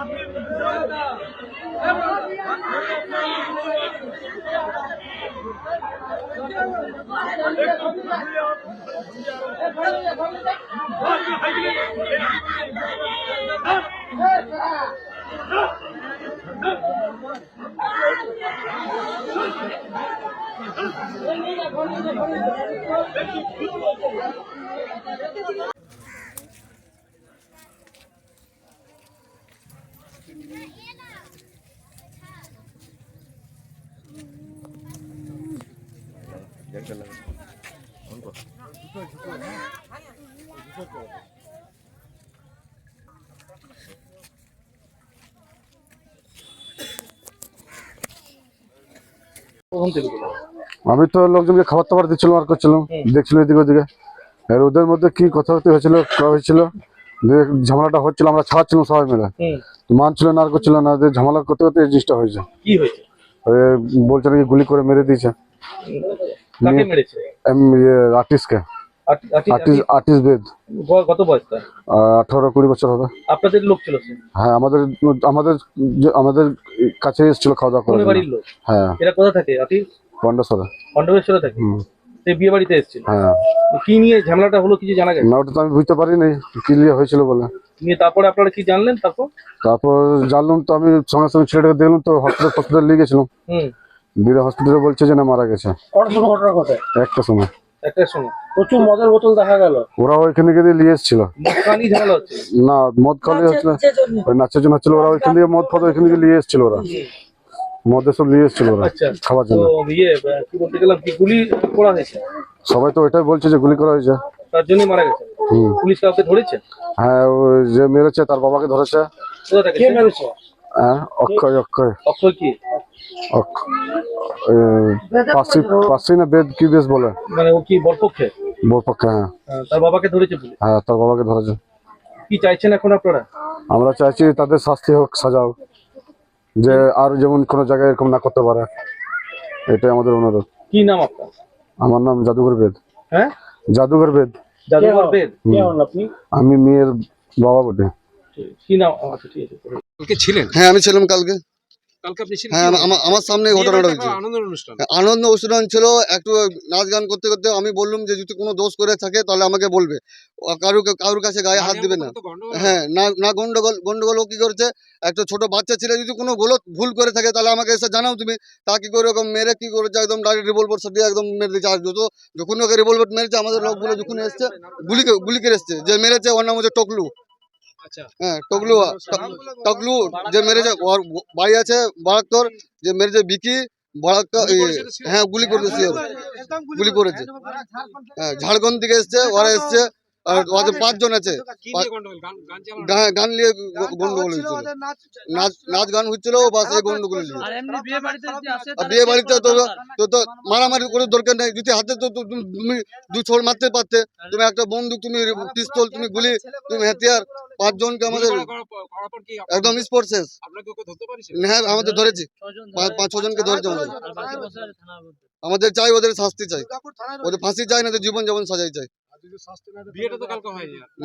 আপনি প্রথম থেকে আমি তো লোকজনকে খাবার টাবার দিচ্ছিলাম আর করছিলাম। দেখছিল এদিকে ওদিকে। আর ওদের মধ্যে কি কথাবার্তা হয়েছিল হয়েছিল ঝামেলাটা হচ্ছিল আমরা ছাড়ছিলাম সবাই মিলে। মানছিল না আর করছিল না যে ঝামেলা করতে করতে এই জিনিসটা হয়েছে। কি হয়েছে? বলছে নাকি গুলি করে মেরে দিয়েছে। কাকে মেরেছে? আর্টিস্টকে। আর্টি- আর্টি- আর্টিস্ট আর্টিস্ট বেদ। কত বয়স তার? আঠারো কুড়ি বছর হবে। আপনাদের লোক ছিল হ্যাঁ আমাদের আমাদের আমাদের কাছে এসেছিল খাওয়া দাওয়া করে বাড়ির লোক? হ্যাঁ। এরা কোথা থাকে থাকে? সে বিয়ে বাড়িতে এসেছিল? হ্যাঁ। কি নিয়ে ঝামেলাটা হলো কিছু জানা গেছে? না ওটা তো আমি বুঝতে পারিনি। কি নিয়ে হয়েছিল বলে? নিয়ে তারপরে আপনারা কি জানলেন তারপর? তারপর জানলাম তো আমি সঙ্গে সঙ্গে ছেলেটাকে দেখলাম তো হসপিটাল হসপিটাল নিয়ে গেছিলাম। হুম। দিদি হসপিটালে বলছে যে না মারা গেছে। কটার সময় ঘটনা ঘটে? একটা সময়। একটার সময়। প্রচুর মদের বোতল দেখা গেল। ওরা ওইখানে গিয়ে নিয়ে এসেছিল। না মদ খালি হচ্ছিল ওই নাচের জন্য হচ্ছিল ওরা ওইখান থেকে মদ ওইখানে গিয়ে নিয়ে এসেছিল ওরা। মদের সব নিয়ে এসেছিল ওরা আচ্ছা। খাওয়ার জন্য। ইয়ে সবাই তো ওইটাই বলছে যে গুলি করা হয়েছে। তার জন্যই মারা গেছে? পুলিশ কাউকে ধরেছে? হ্যাঁ যে মেরেছে তার বাবাকে ধরেছে। কে মেরেছে? হ্যাঁ অক্ষয় অক্ষয়। অক্ষয় কি? অক্ষ- এ, পার্সি পার্সি না বেদ কি বেশ বলে? মানে ও কি বরপক্ষে? বোর হ্যাঁ। তার বাবাকে ধরেছে হ্যাঁ তার বাবাকে ধরেছে। কি চাইছেন এখন আপনারা? আমরা চাইছি তাদের শাস্তি হোক সাজা হোক। যে আর যেমন কোনো জায়গায় এরকম না করতে পারে এটাই আমাদের অনুরোধ। কি নাম আপনার? আমার নাম জাদুঘর বেদ। হ্যাঁ? জাদুঘর বেদ। জাদুঘর বেদ। কে আপনি? আমি মেয়ের বাবা বটে। কি নাম? আচ্ছা ঠিক আছে। কালকে ছিলেন? হ্যাঁ আমি ছিলাম কালকে। হ্যাঁ আমার আমার সামনে ঘটনাটা হয়েছে একটা আনন্দ অনুষ্ঠান ছিল একটু নাচ গান করতে করতে আমি বললাম যে যদি কোনো দোষ করে থাকে তাহলে আমাকে বলবে। কারু কারুর কাছে গায়ে হাত দিবে না। হ্যাঁ না না গন্ডগোল গন্ডগোল কি করছে? একটা ছোট বাচ্চা ছেলে যদি কোনো গলত ভুল করে থাকে তাহলে আমাকে এসে জানাও তুমি। তা কি করে ওরকম মেরে কি করেছে? একদম ডাইরেক্ট রিভলভার সব দিয়ে একদম মেরে দিয়েছে। আর যত যখন ওকে রিভলভার মেরেছে আমাদের লোকগুলো যখন এসছে গুলি গুলি করে এসছে। যে মেরেছে ওর নাম হচ্ছে টকলু। হ্যাঁ টকলু টকলু যে মেরেছে ওর ভাই আছে বারাক্তর যে মেরেছে বিকি বারাক্তর গুলি করেছে তো সে? হ্যাঁ গুলি করেছে গুলি করেছে হ্যাঁ ঝাড়খণ্ড থেকে এসছে। ওরা এসছে আর ওদের পাঁচজন আছে। গান নিয়ে গন্ডগোল হয়েছিল। নাচ নাচ গান হচ্ছিল বাস এই গন্ডগোল হয়েছিল। বিয়ে বাড়িতে তো তো মারামারি করে দরকার নেই। যদি হাতে তো তুমি দু ছোড় মারতে পারতে তুমি একটা বন্দুক তুমি পিস্তল তুমি গুলি তুমি হাতিয়ার পাঁচজনকে আমাদের একদম স্পোর্ট শেষ আপনাকে ওকে ধরতে পারিস হ্যাঁ আমাদের ধরেছি। পাঁচ ছজনকে ধরেছে আমাদের। আমাদের চাই ওদের শাস্তি চাই। ওদের ফাঁসি চাই না জীবন যেমন সাজাই চাই।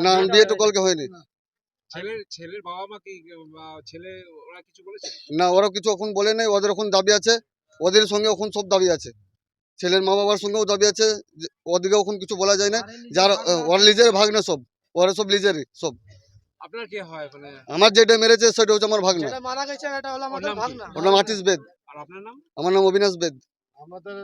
না বিয়ে তো কলকে হয়নি ছেলের ছেলের বাবা মা কি বা ছেলে ওরা কিছু বলেছে? না ওরা কিছু এখন বলে নাই। ওদের এখন দাবি আছে। ওদের সঙ্গে এখন সব দাবি আছে। ছেলের মা বাবার সঙ্গেও দাবি আছে ওদিকে এখন কিছু বলা যায় না। যার ওর লিজের ভাগ না সব। ওরা সব লিজেরই সব। আপনার কি হয় মানে? আমার যেটা মেরেছে সেটা হচ্ছে আমার ভাগনা। মারা গেছে এটা হলো ওর নাম কি? ওর নাম আর্টিস্ট বেদ। আর আপনার নাম? আমার নাম অবিনাশ বেদ। আমাদের